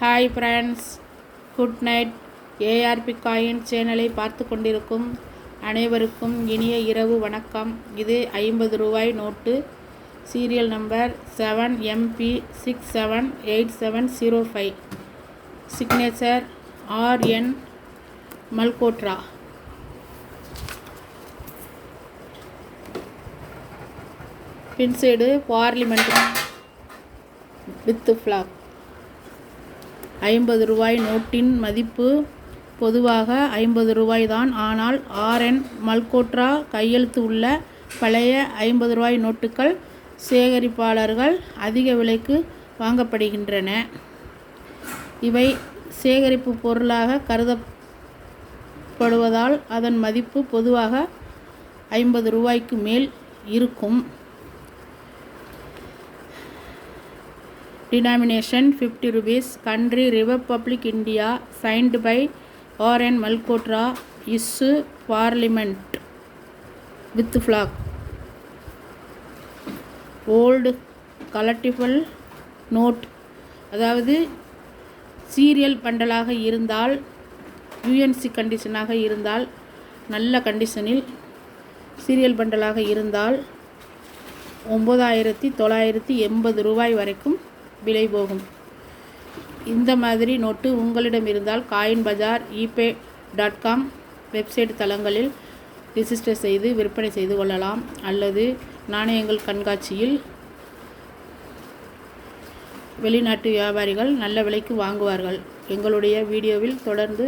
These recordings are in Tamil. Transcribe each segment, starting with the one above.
Hi friends good night ARB coin சேனலை பார்த்து கொண்டிருக்கும் அனைவருக்கும் இனிய இரவு வணக்கம். இது ஐம்பது ரூபாய் note. Serial number seven MP six seven eight seven zero five signature R N Malhotra பின்சைடு parliament with flag ஐம்பது ரூபாய் நோட்டின் மதிப்பு பொதுவாக ஐம்பது ரூபாய் தான். ஆனால் ஆர்என் மல்கோட்ரா கையெழுத்து உள்ள பழைய ஐம்பது ரூபாய் நோட்டுகள் சேகரிப்பாளர்கள் அதிக விலைக்கு வாங்கப்படுகின்றன. இவை சேகரிப்பு பொருளாக கருதப்படுவதால் அதன் மதிப்பு பொதுவாக ஐம்பது ரூபாய்க்கு மேல் இருக்கும். Denomination 50 rupees country republic india signed by rn malhotra issue parliament with flag old collectible note அதாவது சீரியல் பண்டலாக இருந்தால் யூஎன்சி கண்டிஷனாக இருந்தால் நல்ல கண்டிஷனில் சீரியல் பண்டலாக இருந்தால் ஒம்பதாயிரத்தி தொள்ளாயிரத்தி எண்பது ரூபாய் வரைக்கும் விலை போகும். இந்த மாதிரி நோட்டு உங்களிடம் இருந்தால் coin bazaar eBay dot com website தளங்களில் ரிஜிஸ்டர் செய்து விற்பனை செய்து கொள்ளலாம். அல்லது நாணயங்கள் கண்காட்சியில் வெளிநாட்டு வியாபாரிகள் நல்ல விலைக்கு வாங்குவார்கள். எங்களுடைய வீடியோவில் தொடர்ந்து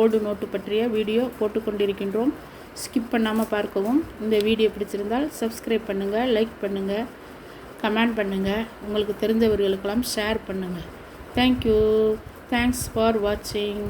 ஓல்டு நோட்டு பற்றிய வீடியோ போட்டுக்கொண்டிருக்கின்றோம் ஸ்கிப் பண்ணாமல் பார்க்கவும். இந்த வீடியோ பிடிச்சிருந்தால் சப்ஸ்கிரைப் பண்ணுங்கள் லைக் பண்ணுங்கள் கமெண்ட் பண்ணுங்கள் உங்களுக்கு தெரிந்தவர்களுக்கெல்லாம் ஷேர் பண்ணுங்கள் தேங்க்யூ தேங்க்ஸ் ஃபார் வாட்சிங்